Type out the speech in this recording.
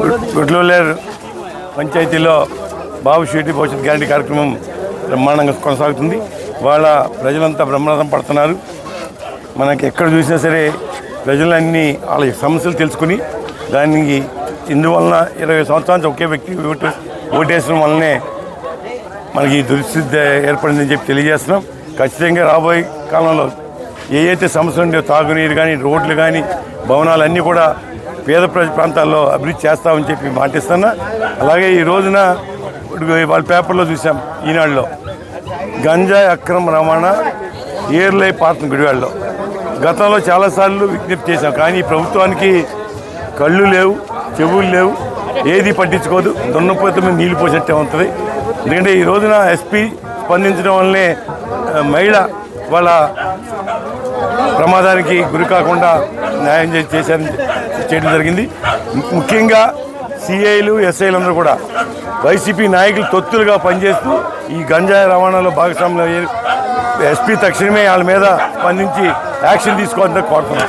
గుడ్లూలేరు పంచాయతీలో బాబు షీటి భవిష్యత్ గ్యారంటీ కార్యక్రమం బ్రహ్మాండంగా కొనసాగుతుంది. వాళ్ళ ప్రజలంతా బ్రహ్మరథం పడుతున్నారు. మనకి ఎక్కడ చూసినా సరే ప్రజలన్నీ వాళ్ళ సమస్యలు తెలుసుకుని దానికి ఇందువలన ఇరవై సంవత్సరాల ఒకే వ్యక్తి ఓటు ఓటేసడం వల్లనే మనకి ఈ దురిస్థితి ఏర్పడిందని చెప్పి తెలియజేస్తున్నాం. ఖచ్చితంగా రాబోయే కాలంలో ఏ అయితే సమస్యలు ఉండేవో తాగునీరు కానీ రోడ్లు కానీ భవనాలు అన్నీ కూడా పేద ప్రాంతాల్లో అభివృద్ధి చేస్తామని చెప్పి మాటిస్తున్నా. అలాగే ఈ రోజున వాళ్ళ పేపర్లో చూసాం ఈనాడులో. గంజాయి అక్రమ రవాణా ఏర్లై పారుతుంది గుడివాడలో. గతంలో చాలాసార్లు విజ్ఞప్తి చేశాం కానీ ఈ ప్రభుత్వానికి కళ్ళు లేవు చెవులు లేవు ఏది పట్టించుకోదు. దున్నపోతే మీద నీళ్ళు పోసేట్టే ఉంటుంది. ఎందుకంటే ఈ రోజున ఎస్పీ స్పందించడం వల్లనే మహిళ వాళ్ళ ప్రమాదానికి గురి కాకుండా న్యాయం చే- చేశారని చేయడం జరిగింది. ముఖ్యంగా సిఐలు ఎస్ఐలు అందరూ కూడా వైసీపీ నాయకులు తొత్తులుగా పనిచేస్తూ ఈ గంజాయి రవాణాలో భాగస్వామ్యం ఎస్పీ తక్షణమే వాళ్ళ మీద స్పందించి యాక్షన్ తీసుకోవాలని కోరుతున్నాం.